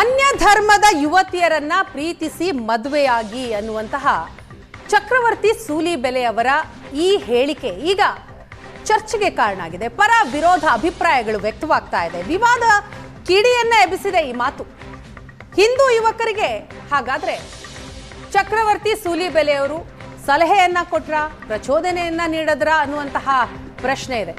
ಅನ್ಯ ಧರ್ಮದ ಯುವತಿಯರನ್ನ ಪ್ರೀತಿಸಿ ಮದುವೆಯಾಗಿ ಅನ್ನುವಂತಹ ಚಕ್ರವರ್ತಿ ಸೂಲಿಬೆಲೆ ಅವರ ಈ ಹೇಳಿಕೆ ಈಗ ಚರ್ಚೆಗೆ ಕಾರಣ ಆಗಿದೆ ಪರ ವಿರೋಧ ಅಭಿಪ್ರಾಯಗಳು ವ್ಯಕ್ತವಾಗ್ತಾ ಇದೆ. ವಿವಾದ ಕಿಡಿಯನ್ನ ಎಬ್ಬಿಸಿದೆ ಈ ಮಾತು. ಹಿಂದೂ ಯುವಕರಿಗೆ ಹಾಗಾದ್ರೆ ಚಕ್ರವರ್ತಿ ಸೂಲಿಬೆಲೆಯವರು ಸಲಹೆಯನ್ನ ಕೊಟ್ರ, ಪ್ರಚೋದನೆಯನ್ನ ನೀಡದ್ರ ಅನ್ನುವಂತಹ ಪ್ರಶ್ನೆ ಇದೆ.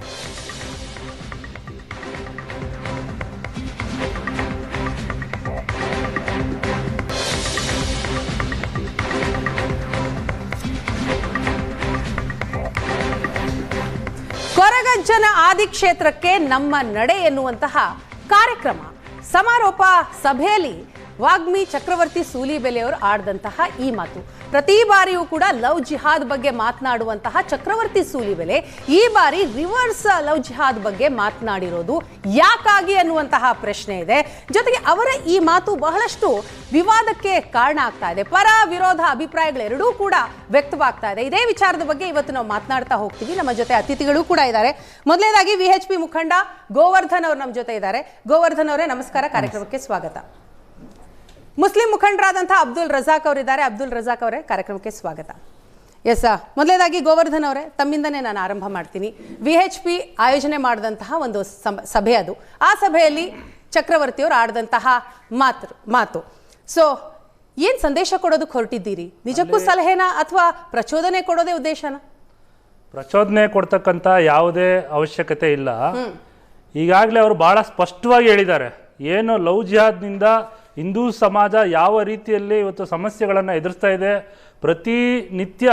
ಕೊರಗಜ್ಜನ ಆದಿಕ್ಷೇತ್ರಕ್ಕೆ ನಮ್ಮ ನಡೆ ಎನ್ನುವಂತಹ ಕಾರ್ಯಕ್ರಮ ಸಮಾರೋಪ ಸಭೆಯಲ್ಲಿ ವಾಗ್ಮಿ ಚಕ್ರವರ್ತಿ ಸೂಲಿಬೆಲೆಯವರು ಆಡಿದಂತಹ ಈ ಮಾತು. ಪ್ರತಿ ಬಾರಿಯೂ ಕೂಡ ಲವ್ ಜಿಹಾದ್ ಬಗ್ಗೆ ಮಾತನಾಡುವಂತಹ ಚಕ್ರವರ್ತಿ ಸೂಲಿಬೆಲೆ ಈ ಬಾರಿ ರಿವರ್ಸ್ ಲವ್ ಜಿಹಾದ್ ಬಗ್ಗೆ ಮಾತನಾಡಿರೋದು ಯಾಕಾಗಿ ಅನ್ನುವಂತಹ ಪ್ರಶ್ನೆ ಇದೆ. ಜೊತೆಗೆ ಅವರ ಈ ಮಾತು ಬಹಳಷ್ಟು ವಿವಾದಕ್ಕೆ ಕಾರಣ ಆಗ್ತಾ ಇದೆ. ಪರ ವಿರೋಧ ಅಭಿಪ್ರಾಯಗಳೆರಡೂ ಕೂಡ ವ್ಯಕ್ತವಾಗ್ತಾ ಇದೆ. ಇದೇ ವಿಚಾರದ ಬಗ್ಗೆ ಇವತ್ತು ನಾವು ಮಾತನಾಡ್ತಾ ಹೋಗ್ತೀವಿ. ನಮ್ಮ ಜೊತೆ ಅತಿಥಿಗಳು ಕೂಡ ಇದ್ದಾರೆ. ಮೊದಲನೇದಾಗಿ ವಿ ಎಚ್ ಪಿ ಮುಖಂಡ ಗೋವರ್ಧನ್ ಅವರು ನಮ್ಮ ಜೊತೆ ಇದ್ದಾರೆ. ಗೋವರ್ಧನ್ ಅವರೇ, ನಮಸ್ಕಾರ. ಕಾರ್ಯಕ್ರಮಕ್ಕೆ ಸ್ವಾಗತ. ಮುಸ್ಲಿಂ ಮುಖಂಡರಾದಂಥ ಅಬ್ದುಲ್ ರಜಾಕ್ ಅವರಿದ್ದಾರೆ. ಅಬ್ದುಲ್ ರಜಾಕ್ ಅವರೇ ಕಾರ್ಯಕ್ರಮಕ್ಕೆ ಸ್ವಾಗತ. ಎಸ್ ಮೊದಲನೇದಾಗಿ ಗೋವರ್ಧನ್ ಅವರೇ ತಮ್ಮಿಂದನೇ ನಾನು ಆರಂಭ ಮಾಡ್ತೀನಿ. ವಿ ಎಚ್ ಪಿ ಆಯೋಜನೆ ಮಾಡಿದಂತಹ ಒಂದು ಸಭೆ ಅದು. ಆ ಸಭೆಯಲ್ಲಿ ಚಕ್ರವರ್ತಿಯವರು ಆಡಿದಂತಹ ಮಾತು ಮಾತು. ಸೊ ಏನು ಸಂದೇಶ ಕೊಡೋದಕ್ಕೆ ಹೊರಟಿದ್ದೀರಿ? ನಿಜಕ್ಕೂ ಸಲಹೆನಾ ಅಥವಾ ಪ್ರಚೋದನೆ ಕೊಡೋದೇ ಉದ್ದೇಶನ? ಪ್ರಚೋದನೆ ಕೊಡ್ತಕ್ಕಂಥ ಯಾವುದೇ ಅವಶ್ಯಕತೆ ಇಲ್ಲ. ಈಗಾಗಲೇ ಅವರು ಬಹಳ ಸ್ಪಷ್ಟವಾಗಿ ಹೇಳಿದ್ದಾರೆ. ಏನು ಲವ್ ಜಿಹಾದ್ನಿಂದ ಹಿಂದೂ ಸಮಾಜ ಯಾವ ರೀತಿಯಲ್ಲಿ ಇವತ್ತು ಸಮಸ್ಯೆಗಳನ್ನು ಎದುರಿಸ್ತಾ ಇದೆ ಪ್ರತಿನಿತ್ಯ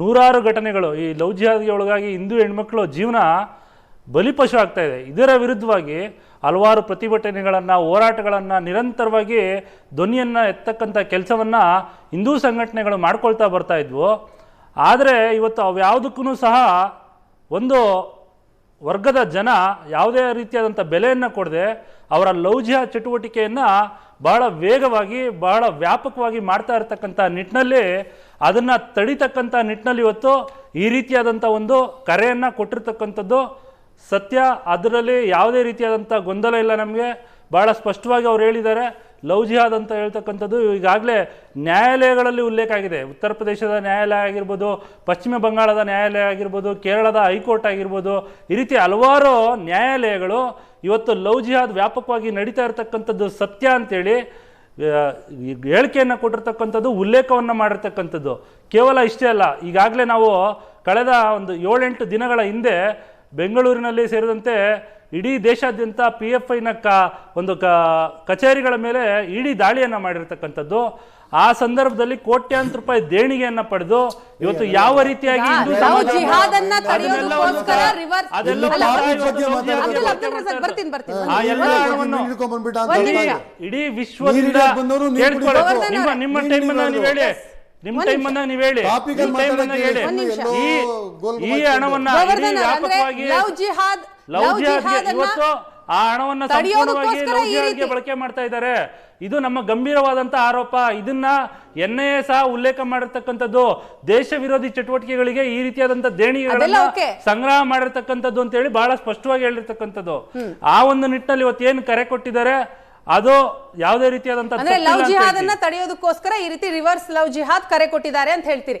ನೂರಾರು ಘಟನೆಗಳು, ಈ ಲವ್ ಒಳಗಾಗಿ ಹಿಂದೂ ಹೆಣ್ಮಕ್ಳು ಜೀವನ ಬಲಿಪಶು ಆಗ್ತಾ ಇದೆ. ಇದರ ವಿರುದ್ಧವಾಗಿ ಹಲವಾರು ಪ್ರತಿಭಟನೆಗಳನ್ನು, ಹೋರಾಟಗಳನ್ನು ನಿರಂತರವಾಗಿ ಧ್ವನಿಯನ್ನು ಎತ್ತಕ್ಕಂಥ ಕೆಲಸವನ್ನು ಹಿಂದೂ ಸಂಘಟನೆಗಳು ಮಾಡ್ಕೊಳ್ತಾ ಬರ್ತಾ ಇದ್ವು. ಆದರೆ ಇವತ್ತು ಅವ್ಯಾವುದಕ್ಕೂ ಸಹ ಒಂದು ವರ್ಗದ ಜನ ಯಾವುದೇ ರೀತಿಯಾದಂಥ ಬೆಲೆಯನ್ನು ಕೊಡದೆ ಅವರ ಲೌಜ್ಯ ಚಟುವಟಿಕೆಯನ್ನು ಬಹಳ ವೇಗವಾಗಿ, ಬಹಳ ವ್ಯಾಪಕವಾಗಿ ಮಾಡ್ತಾ ಇರತಕ್ಕಂಥ ನಿಟ್ಟಿನಲ್ಲಿ ಅದನ್ನು ತಡಿತಕ್ಕಂಥ ನಿಟ್ಟಿನಲ್ಲಿ ಇವತ್ತು ಈ ರೀತಿಯಾದಂಥ ಒಂದು ಕರೆಯನ್ನು ಕೊಟ್ಟಿರ್ತಕ್ಕಂಥದ್ದು ಸತ್ಯ. ಅದರಲ್ಲಿ ಯಾವುದೇ ರೀತಿಯಾದಂಥ ಗೊಂದಲ ಇಲ್ಲ ನಮಗೆ. ಭಾಳ ಸ್ಪಷ್ಟವಾಗಿ ಅವ್ರು ಹೇಳಿದ್ದಾರೆ. ಲವ್ ಜಿಹಾದ್ ಅಂತ ಹೇಳ್ತಕ್ಕಂಥದ್ದು ಈಗಾಗಲೇ ನ್ಯಾಯಾಲಯಗಳಲ್ಲಿ ಉಲ್ಲೇಖ ಆಗಿದೆ. ಉತ್ತರ ಪ್ರದೇಶದ ನ್ಯಾಯಾಲಯ ಆಗಿರ್ಬೋದು, ಪಶ್ಚಿಮ ಬಂಗಾಳದ ನ್ಯಾಯಾಲಯ ಆಗಿರ್ಬೋದು, ಕೇರಳದ ಹೈಕೋರ್ಟ್ ಆಗಿರ್ಬೋದು, ಈ ರೀತಿ ಹಲವಾರು ನ್ಯಾಯಾಲಯಗಳು ಇವತ್ತು ಲವ್ ಜಿಹಾದ್ ವ್ಯಾಪಕವಾಗಿ ನಡೀತಾ ಇರತಕ್ಕಂಥದ್ದು ಸತ್ಯ ಅಂತೇಳಿ ಹೇಳಿಕೆಯನ್ನು ಕೊಟ್ಟಿರ್ತಕ್ಕಂಥದ್ದು, ಉಲ್ಲೇಖವನ್ನು ಮಾಡಿರ್ತಕ್ಕಂಥದ್ದು. ಕೇವಲ ಇಷ್ಟೇ ಅಲ್ಲ, ಈಗಾಗಲೇ ನಾವು ಕಳೆದ ಒಂದು ಏಳೆಂಟು ದಿನಗಳ ಹಿಂದೆ ಬೆಂಗಳೂರಿನಲ್ಲಿ ಸೇರಿದಂತೆ ಇಡೀ ದೇಶಾದ್ಯಂತ ಪಿ ಎಫ್ ಐನ ಕ ಒಂದು ಕ ಕಚೇರಿಗಳ ಮೇಲೆ ಇಡೀ ದಾಳಿಯನ್ನು ಮಾಡಿರ್ತಕ್ಕಂಥದ್ದು. ಆ ಸಂದರ್ಭದಲ್ಲಿ ಕೋಟ್ಯಾಂತರ ರೂಪಾಯಿ ದೇಣಿಗೆಯನ್ನ ಪಡೆದು ಇವತ್ತು ಯಾವ ರೀತಿಯಾಗಿ. ಇಡೀ ವಿಶ್ವದಿಂದ. ನಿಮ್ಮ ನಿಮ್ಮ ನೀರು ಟೈಮ್ ನೀವು ಹೇಳಿ. ನಿಮ್ ಟೈಮ್ ಅನ್ನ ನೀವ್ ಹೇಳಿ. ಈ ಹಣವನ್ನ ವ್ಯಾಪಕವಾಗಿ ಲವ್ ಜಿಹಾದ್ಗೆ ಇವತ್ತು ಆ ಹಣವನ್ನ ಸಂಪೂರ್ಣವಾಗಿ ಲವ್ ಜಿಹಾದ್ಗೆ ಬಳಕೆ ಮಾಡ್ತಾ ಇದ್ದಾರೆ. ಇದು ನಮ್ಮ ಗಂಭೀರವಾದಂತ ಆರೋಪ. ಇದನ್ನ ಎನ್ ಐ ಎ ಸಹ ಉಲ್ಲೇಖ ಮಾಡಿರ್ತಕ್ಕಂಥದ್ದು ದೇಶ ವಿರೋಧಿ ಚಟುವಟಿಕೆಗಳಿಗೆ ಈ ರೀತಿಯಾದಂತ ದೇಣಿಗೆಗಳನ್ನ ಸಂಗ್ರಹ ಮಾಡಿರ್ತಕ್ಕಂಥದ್ದು ಅಂತ ಹೇಳಿ ಬಹಳ ಸ್ಪಷ್ಟವಾಗಿ ಹೇಳಿರ್ತಕ್ಕಂಥದ್ದು. ಆ ಒಂದು ನಿಟ್ಟಿನಲ್ಲಿ ಇವತ್ತು ಏನು ಕರೆ ಕೊಟ್ಟಿದ್ದಾರೆ ಅದು ಯಾವುದೇ ರೀತಿಯಾದಂತಹ ಲವ್ ಜಿಹಾದ್. ಅನ್ನ ತಡೆಯೋದಕ್ಕೋಸ್ಕರ ಈ ರೀತಿ ರಿವರ್ಸ್ ಲವ್ ಜಿಹಾದ್ ಕರೆ ಕೊಟ್ಟಿದ್ದಾರೆ ಅಂತ ಹೇಳ್ತೀರಿ.